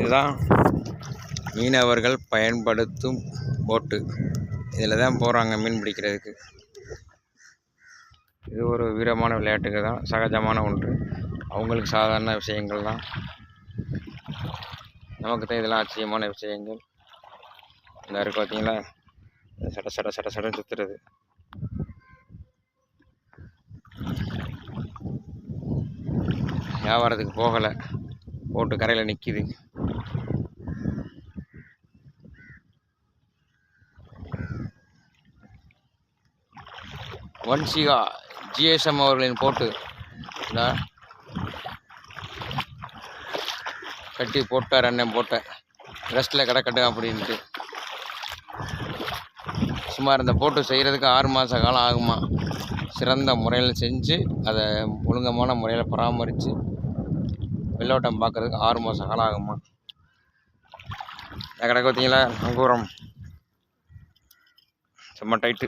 இதுதான் மீனவர்கள் பயன்படுத்தும் போட்டு. இதில் தான் போகிறாங்க மீன் பிடிக்கிறதுக்கு. இது ஒரு வீரமான விளையாட்டுக்கு தான் சகஜமான ஒன்று. அவங்களுக்கு சாதாரண விஷயங்கள் தான். நமக்கு தான் இதெல்லாம் ஆச்சரியமான விஷயங்கள். இந்த இருக்கு பார்த்தீங்களா சட சட சட சட சுற்றுறது வியாபாரத்துக்கு போகலை. போட்டு கரையில் நிற்கிது வன்சிகா ஜிஎஸ்எம் அவர்களின் போட்டு கட்டி போட்டார் அண்ணன் போட்டேன் ரெஸ்ட்டில் கிடக்கட்டும் அப்படின்ட்டு. சுமார் இந்த போட்டு செய்கிறதுக்கு ஆறு மாத காலம் ஆகுமா? சிறந்த முறையில் செஞ்சு அதை ஒழுங்கமான முறையில் பராமரித்து வெள்ளோட்டம் பார்க்குறதுக்கு ஆறு மாதம் காலம் ஆகுமா இந்த பார்த்தீங்களா? அங்கூரம். செம்ம டைட்டு